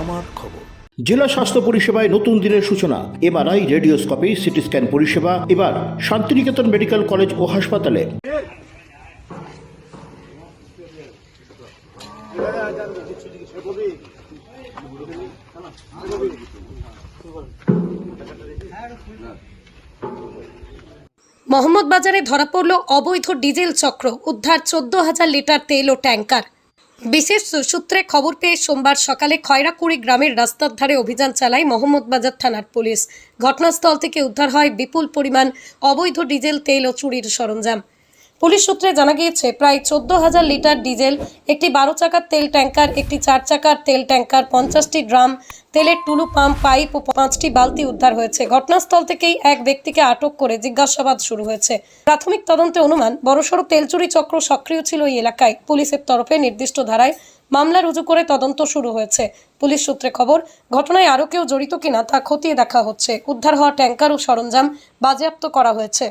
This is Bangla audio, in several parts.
আমার খবর। জেলা স্বাস্থ্য পরিষেবায় নতুন দিনের সূচনা। এমআরআই রেডিওস্কোপি সিটি স্ক্যান পরিষেবা। এবার শান্তিনিকেতন মেডিকেল কলেজ ও হাসপাতালে। মোহাম্মদ বাজারে ধরা পড়ল অবৈধ ডিজেল চক্র। উদ্ধার চোদ্দ হাজার লিটার তেল ও ট্যাঙ্কার। বিশেষ সূত্রে খবর পেয়ে সোমবার সকালে খয়রাকুড়ি গ্রামের রাস্তার ধারে অভিযান চালায় মোহাম্মদবাজার থানার পুলিশ। ঘটনাস্থল থেকে উদ্ধার হয় বিপুল পরিমাণ অবৈধ ডিজেল, তেল ও চুরির সরঞ্জাম। পুলিশ সূত্রে জানা গিয়েছে, প্রায় চোদ্দ হাজার লিটার ডিজেল, একটি বারো চাকার তেল ট্যাঙ্কার, একটি চার চাকার তেল ট্যাঙ্কার, পঞ্চাশটি ড্রাম, তেলের টুলু, পাম্প, পাইপ ও পাঁচটি বালতি উদ্ধার হয়েছে। ঘটনাস্থল থেকেই এক ব্যক্তিকে আটক করে জিজ্ঞাসাবাদ শুরু হয়েছে। প্রাথমিক তদন্তে অনুমান, বড়সড় তেল চুরি চক্র সক্রিয় ছিল এই এলাকায়। পুলিশের তরফে নির্দিষ্ট ধারায় মামলা রুজু করে তদন্ত শুরু হয়েছে। পুলিশ সূত্রে খবর, ঘটনায় আরও কেউ জড়িত কিনা তা খতিয়ে দেখা হচ্ছে। উদ্ধার হওয়া ট্যাঙ্কার ও সরঞ্জাম বাজেয়াপ্ত করা হয়েছে।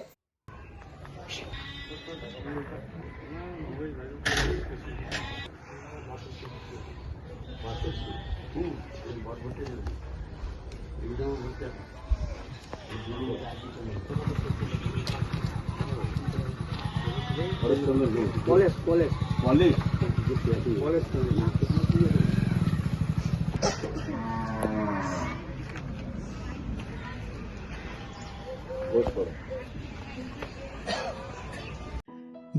College college college college Господа.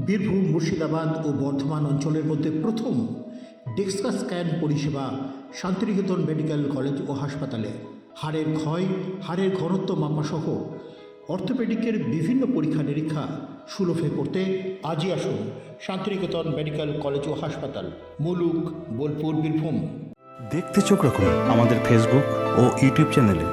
Birbhum, Murshidabad ও বর্ধমান অঞ্চলের মধ্যে প্রথম ডেক্সকা স্ক্যান পরিষেবা শান্তিনিকেতন মেডিকেল কলেজ ও হাসপাতালে। হাড়ের ক্ষয়, হাড়ের ঘনত্ব মাপাসহ অর্থোপেডিকের বিভিন্ন পরীক্ষা নিরীক্ষা সুলভে করতে আজই আসুন শান্তিনিকেতন মেডিকেল কলেজ ও হাসপাতাল, মুলুক, বোলপুর, বীরভূম। দেখতে চোখ রাখুন আমাদের ফেসবুক ও ইউটিউব চ্যানেলে